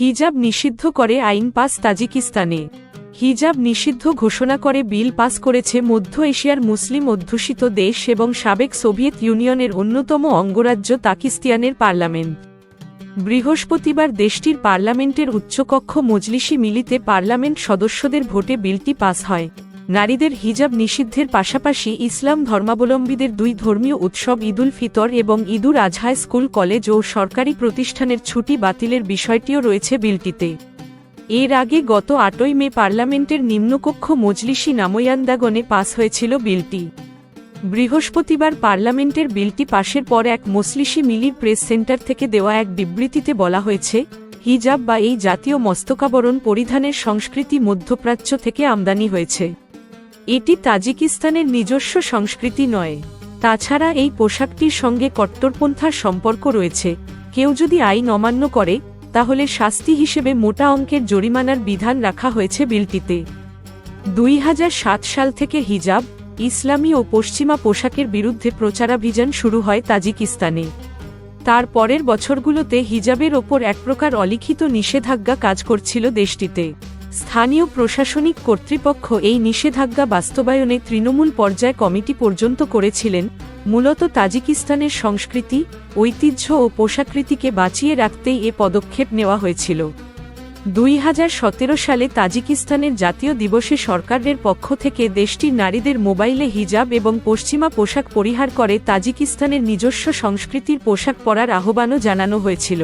হিজাব নিষিদ্ধ করে আইন পাস তাজিকিস্তানে। হিজাব নিষিদ্ধ ঘোষণা করে বিল পাস করেছে মধ্য এশিয়ার মুসলিম অধ্যুষিত দেশ এবং সাবেক সোভিয়েত ইউনিয়নের অন্যতম অঙ্গরাজ্য তাকিস্তিয়ানের পার্লামেন্ট। বৃহস্পতিবার দেশটির পার্লামেন্টের উচ্চকক্ষ মজলিসি মিলিতে পার্লামেন্ট সদস্যদের ভোটে বিলটি পাস হয়। নারীদের হিজাব নিষিদ্ধের পাশাপাশি ইসলাম ধর্মাবলম্বীদের দুই ধর্মীয় উৎসব ঈদুল ফিতর এবং ঈদুল আজহায় স্কুল, কলেজ ও সরকারি প্রতিষ্ঠানের ছুটি বাতিলের বিষয়টিও রয়েছে বিলটিতে। এর আগে গত আটই মে পার্লামেন্টের নিম্নকক্ষ মজলিসি নাময়ান্দাগনে পাস হয়েছিল বিলটি। বৃহস্পতিবার পার্লামেন্টের বিলটি পাশের পর এক মসলিসি মিলির প্রেস সেন্টার থেকে দেওয়া এক বিবৃতিতে বলা হয়েছে, হিজাব বা এই জাতীয় মস্তকাবরণ পরিধানের সংস্কৃতি মধ্যপ্রাচ্য থেকে আমদানি হয়েছে। এটি তাজিকিস্তানের নিজস্ব সংস্কৃতি নয়। তাছাড়া এই পোশাকটির সঙ্গে কট্টরপন্থার সম্পর্ক রয়েছে। কেউ যদি আইন অমান্য করে, তাহলে শাস্তি হিসেবে মোটা অঙ্কের জরিমানার বিধান রাখা হয়েছে বিলটিতে। দুই হাজার সাত সাল থেকে হিজাব, ইসলামী ও পশ্চিমা পোশাকের বিরুদ্ধে প্রচারাভিযান শুরু হয় তাজিকিস্তানে। তার পরের বছরগুলোতে হিজাবের ওপর এক প্রকার অলিখিত নিষেধাজ্ঞা কাজ করছিল দেশটিতে। স্থানীয় প্রশাসনিক কর্তৃপক্ষ এই নিষেধাজ্ঞা বাস্তবায়নে তৃণমূল পর্যায় কমিটি পর্যন্ত করেছিলেন, মূলত তাজিকিস্তানের সংস্কৃতি, ঐতিহ্য ও পোশাকৃতিকে বাঁচিয়ে রাখতেই এ পদক্ষেপ নেওয়া হয়েছিল। দুই হাজার সতেরো সালে তাজিকিস্তানের জাতীয় দিবসে সরকারের পক্ষ থেকে দেশটির নারীদের মোবাইলে হিজাব এবং পশ্চিমা পোশাক পরিহার করে তাজিকিস্তানের নিজস্ব সংস্কৃতির পোশাক পরার আহ্বানও জানানো হয়েছিল।